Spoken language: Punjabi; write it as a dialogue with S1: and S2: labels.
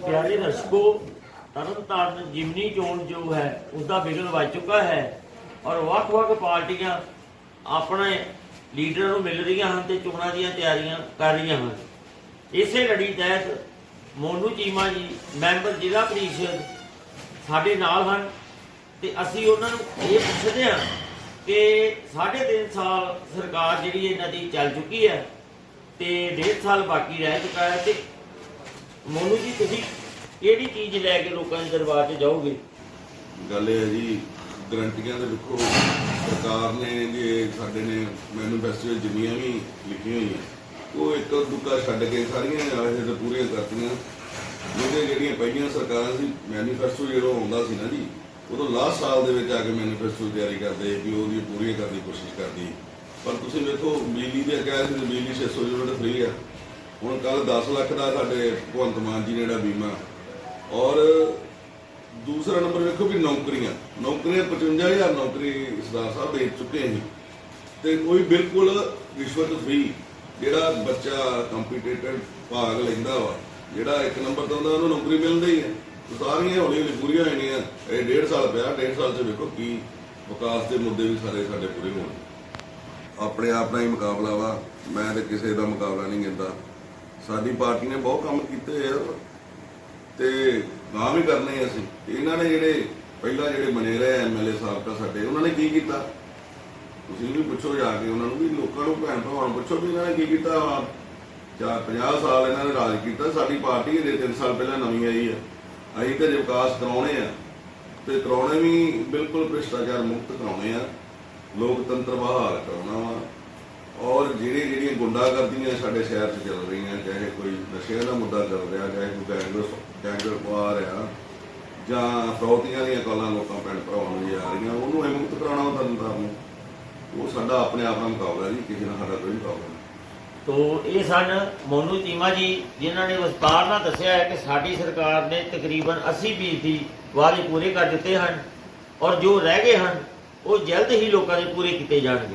S1: ਪਿਆਰੇ ਦਰਸ਼ਕੋ ਤਰਨਤਾਰਨ ਜਿਮਨੀ ਚੋਣ ਜੋ ਹੈ ਉਸ ਦਾ ਬਿਗਲ ਵੱਜ ਚੁੱਕਾ ਹੈ ਔਰ ਵੱਖ-ਵੱਖ ਪਾਰਟੀਆਂ ਆਪਣੇ ਲੀਡਰਾਂ ਨੂੰ ਮਿਲ ਰਹੀਆਂ ਹਨ ਤੇ ਚੋਣਾਂ ਦੀਆਂ ਤਿਆਰੀਆਂ ਕਰ ਰਹੀਆਂ ਹਨ। ਇਸੇ ਲੜੀ ਤਹਿਤ ਮੋਨੂ ਚੀਮਾ ਜੀ, ਮੈਂਬਰ ਜ਼ਿਲ੍ਹਾ ਪ੍ਰੀਸ਼ਦ ਸਾਡੇ ਨਾਲ ਹਨ ਤੇ ਅਸੀਂ ਉਹਨਾਂ ਨੂੰ ਇਹ ਪੁੱਛਦੇ ਹਾਂ ਕਿ ਸਾਢੇ ਤਿੰਨ ਸਾਲ ਸਰਕਾਰ ਜਿਹੜੀ ਇਹਨਾਂ ਦੀ ਚੱਲ ਚੁੱਕੀ ਹੈ ਤੇ ਡੇਢ ਸਾਲ ਬਾਕੀ ਰਹਿ ਚੁੱਕਾ ਹੈ ਤੇ ਮੋਨੂ ਜੀ, ਤੁਸੀਂ ਕਿਹੜੀ ਚੀਜ਼ ਲੈ ਕੇ ਲੋਕਾਂ ਦੇ ਦਰਬਾਰ 'ਚ ਜਾਓਗੇ?
S2: ਗੱਲ ਇਹ ਹੈ ਜੀ, ਗਰੰਟੀਆਂ ਦੇ ਦੇਖੋ, ਸਰਕਾਰ ਨੇ ਜੇ ਸਾਡੇ ਨੇ ਮੈਨੂਫੈਸਟੋ ਜਿੰਨੀਆਂ ਵੀ ਲਿਖੀਆਂ ਹੋਈਆਂ, ਉਹ ਇੱਕ ਦੁੱਕਾ ਛੱਡ ਕੇ ਸਾਰੀਆਂ ਆਹੇ ਤੇ ਪੂਰੀਆਂ ਕਰਤੀਆਂ। ਜਿਹੜੇ ਜਿਹੜੀਆਂ ਪਹਿਲੀਆਂ ਸਰਕਾਰਾਂ ਸੀ ਮੈਨੂਫੈਸਟੋ ਜਦੋਂ ਆਉਂਦਾ ਸੀ ਨਾ ਜੀ ਉਦੋਂ ਲਾਸਟ ਸਾਲ ਦੇ ਵਿੱਚ ਆ ਕੇ ਮੈਨੀਫੈਸਟੋ ਤਿਆਰੀ ਕਰਦੇ, ਵੀ ਉਹਦੀ ਪੂਰੀਆਂ ਕਰਨ ਦੀ ਕੋਸ਼ਿਸ਼ ਕਰਦੀ। ਪਰ ਤੁਸੀਂ ਵੇਖੋ, ਬਿਜਲੀ ਦੇ ਕਹਿ ਸੀ ਬਿਜਲੀ 600 ਯੂਨਿਟ ਫ੍ਰੀ ਆ। ਹੁਣ ਕੱਲ 10 ਲੱਖ ਦਾ ਸਾਡੇ ਭਗਵੰਤ ਮਾਨ ਜੀ ਨੇ ਜਿਹੜਾ ਬੀਮਾ। ਔਰ ਦੂਸਰਾ ਨੰਬਰ ਵੇਖੋ ਵੀ ਨੌਕਰੀਆਂ। ਨੌਕਰੀਆਂ 55000 ਨੌਕਰੀ ਸਰਦਾਰ ਸਾਹਿਬ ਦੇ ਚੁੱਕੇ ਨੇ ਤੇ ਕੋਈ ਬਿਲਕੁਲ ਰਿਸ਼ਵਤ ਫ੍ਰੀ ਜਿਹੜਾ ਬੱਚਾ ਕੰਪੀਟੀਟਿਵ ਭਾਗ ਲੈਂਦਾ ਵਾ, ਜਿਹੜਾ ਇੱਕ ਨੰਬਰ ਤੋਂ ਉਹਨੂੰ ਨੌਕਰੀ ਮਿਲਦੀ ਹੀ। ਹੈ ਸਾਰੀਆਂ ਹੌਲੀ ਹੌਲੀ ਪੂਰੀਆਂ ਹੋਣੀਆਂ। ਇਹ ਡੇਢ ਸਾਲ ਪਿਆ, ਡੇਢ ਸਾਲ ਚ ਵੇਖੋ ਕੀ ਵਿਕਾਸ ਦੇ ਮੁੱਦੇ ਵੀ ਸਾਰੇ ਸਾਡੇ ਪੂਰੇ ਹੋਣ ਆਪਣੇ ਆਪ ਨਾਲ ਹੀ ਮੁਕਾਬਲਾ ਵਾ। ਮੈਂ ਤੇ ਕਿਸੇ ਦਾ ਮੁਕਾਬਲਾ ਨਹੀਂ ਕਰਦਾ ਸਾਡੀ ਪਾਰਟੀ ਨੇ ਬਹੁਤ ਕੰਮ ਕੀਤੇ ਆ ਤੇ ਗਾਂ ਵੀ ਕਰਨੇ ਅਸੀਂ। ਇਹਨਾਂ ਨੇ ਜਿਹੜੇ ਪਹਿਲਾਂ ਜਿਹੜੇ ਬਣੇ ਰਹੇ ਐਮਐਲਏ ਸਾਬਕਾ ਸਾਡੇ, ਉਹਨਾਂ ਨੇ ਕੀ ਕੀਤਾ? ਤੁਸੀਂ ਵੀ ਪੁੱਛੋ ਜਾ ਕੇ, ਉਹਨਾਂ ਨੂੰ ਵੀ ਲੋਕਾਂ ਨੂੰ ਭੈਣ ਭਰਾਵਾਂ ਨੂੰ ਪੁੱਛੋ ਵੀ ਇਹਨਾਂ ਨੇ ਕੀ ਕੀਤਾ? ਵਾ ਚਾਰ 50 ਸਾਲ ਇਹਨਾਂ ਨੇ ਰਾਜ ਕੀਤਾ, ਸਾਡੀ ਪਾਰਟੀ ਦੇ 3 ਸਾਲ ਪਹਿਲਾਂ ਨਵੀਂ ਆਈ ਆ। ਅਸੀਂ ਤੇ ਵਿਕਾਸ ਕਰਾਉਣੇ ਆ, ਤੇ ਕਰਾਉਣੇ ਵੀ ਬਿਲਕੁਲ ਭ੍ਰਿਸ਼ਟਾਚਾਰ ਮੁਕਤ ਕਰਾਉਣੇ ਆ। ਲੋਕਤੰਤਰ ਬਹਾਲ ਕਰਾਉਣਾ ਵਾ। ਔਰ ਜਿਹੜੇ ਜਿਹੜੀਆਂ ਗੁੰਡਾਗਰਦੀਆਂ ਸਾਡੇ ਸ਼ਹਿਰ 'ਚ ਚੱਲ ਰਹੀਆਂ, ਚਾਹੇ ਕੋਈ ਨਸ਼ਿਆਂ ਦਾ ਮੁੱਦਾ ਚੱਲ ਰਿਹਾ, ਚਾਹੇ ਕੋਈ ਗੈਂਗਰ ਗੈਂਗਰ ਪਾ ਰਿਹਾ ਜਾਂ ਫਰੌਤੀਆਂ ਦੀਆਂ ਕਾਲਾਂ ਲੋਕਾਂ ਪਿੰਡ ਭਰਾਵਾਂ ਨੂੰ ਜਾ ਰਹੀਆਂ, ਉਹਨੂੰ ਇਹ ਮੁਕਤ ਕਰਾਉਣਾ ਤਰਨਤਾਰਨ ਨੂੰ। ਉਹ ਸਾਡਾ ਆਪਣੇ ਆਪ ਨਾਲ ਮੁਕਾਬਲਾ ਜੀ, ਕਿਸੇ ਨਾਲ ਸਾਡਾ ਕੋਈ ਮੁਕਾਬਲਾ ਨਹੀਂ।
S1: ਤੋ ਇਹ ਸਨ ਮੋਨੂ ਚੀਮਾ ਜੀ, ਜਿਨ੍ਹਾਂ ਨੇ ਵਿਸਤਾਰ ਨਾਲ ਦੱਸਿਆ ਹੈ ਕਿ ਸਾਡੀ ਸਰਕਾਰ ਨੇ ਤਕਰੀਬਨ 80 ਫੀਸਦੀ ਵਾਅਦੇ ਪੂਰੇ ਕਰ ਦਿੱਤੇ ਹਨ, ਔਰ ਜੋ ਰਹਿ ਗਏ ਹਨ, ਉਹ ਜਲਦ ਹੀ ਲੋਕਾਂ ਦੇ ਪੂਰੇ ਕੀਤੇ ਜਾਣਗੇ।